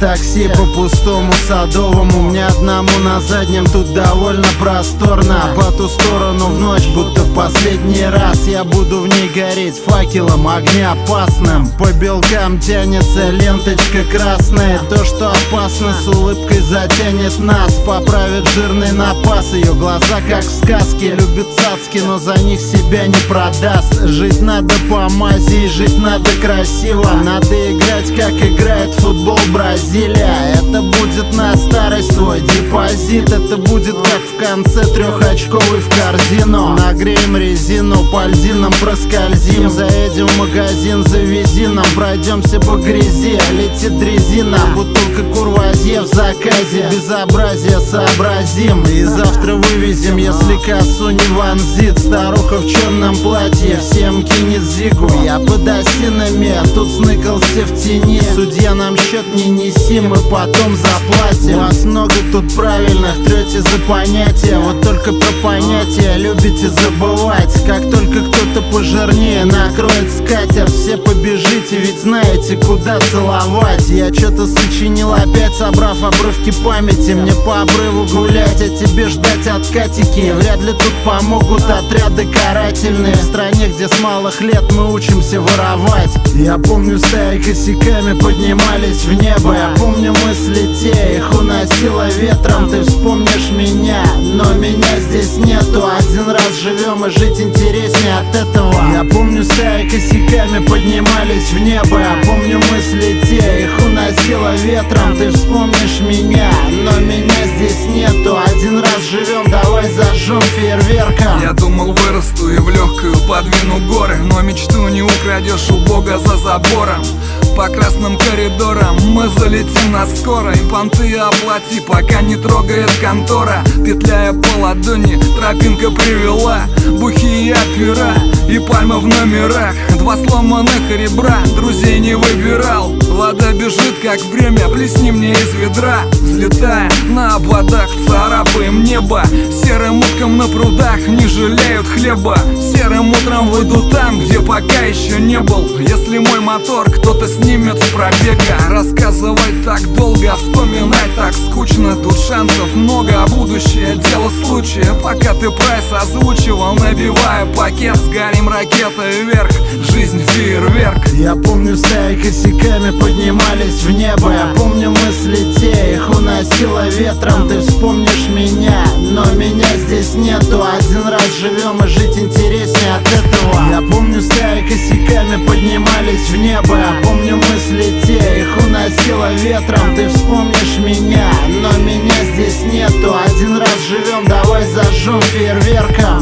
такси по пустому садовому. Мне одному на заднем тут довольно просторно. По ту сторону в ночь, будто в последний раз. Я буду в ней гореть факелом, огнеопасным. По белкам тянется ленточка красная. То, что опасно, с улыбкой затянет нас. Поправит жирный напас, ее глаза как в сказке Любит цацки, но за них себя не продаст. Жить надо по мази, жить надо красиво. Надо играть, как играет футбол Бразилия. Это будет на старость твой депозит. Это будет как конце трехочковый в корзину. Нагреем резину, по льдинам проскользим. Заедем в магазин, завези нам Пройдемся по грязи, летит дрезина Бутылка курвазье в заказе. Безобразие сообразим. И завтра вывезем, если косу не вонзит. Старуха в черном платье. Всем кинет зигу. Я под осинами, а тут сныкался в тени. Судья нам счет не неси, мы потом заплатим. Вас много тут правильных, трете за понятия Вот только про понятия любите забывать. Как только кто-то пожирнее накроет скатерть Все побежите, ведь знаете, куда целовать. Я что-то сочинил опять, собрав обрывки памяти. Мне по обрыву гулять, а тебе ждать откатики Вряд ли тут помогут отряды карательные. В стране, где с малых лет мы учимся воровать. Я помню, стаи косяками поднимались в небо. Я помню мысли те, их уносило ветром. Ты вспомнишь меня, но меня здесь нету. Один раз живем и жить интереснее от этого. Я помню, стаи косяками поднимались в небо. Я помню мысли те, их уносило ветром. Ты вспомнишь меня, давай зажжем фейерверком Я думал вырасту и в легкую подвину горы Но мечту не украдешь у Бога за забором. По красным коридорам мы залетим на скорой. Понты оплати, пока не трогает контора. Петляя по ладони, тропинка привела. Бухие опера и пальма в номерах. Два сломанных ребра, друзей не выбирал Вода бежит, как время, плесни мне из ведра. Взлетая на ободах, царапаем небо. Серым уткам на прудах не жалеют хлеба. Серым утром выйду там, где пока еще не был. Если мой мотор кто-то снимет с пробега Рассказывать так долго, вспоминать так скучно. Тут шансов много, а будущее дело случая. Пока ты прайс озвучивал, набивая пакет Сгорим ракетой вверх, жизнь фейерверк. Я помню, стаи косяками поднимались в небо. Я помню мысли те, их уносило ветром. Ты вспомнишь меня, но меня здесь нету. Один раз живем и жить интереснее от этого. Я помню, стаи косяками поднимались в небо. Я помню мысли те, их уносило ветром. Ты вспомнишь меня, но меня здесь нету. Один раз живем, давай зажжем фейерверком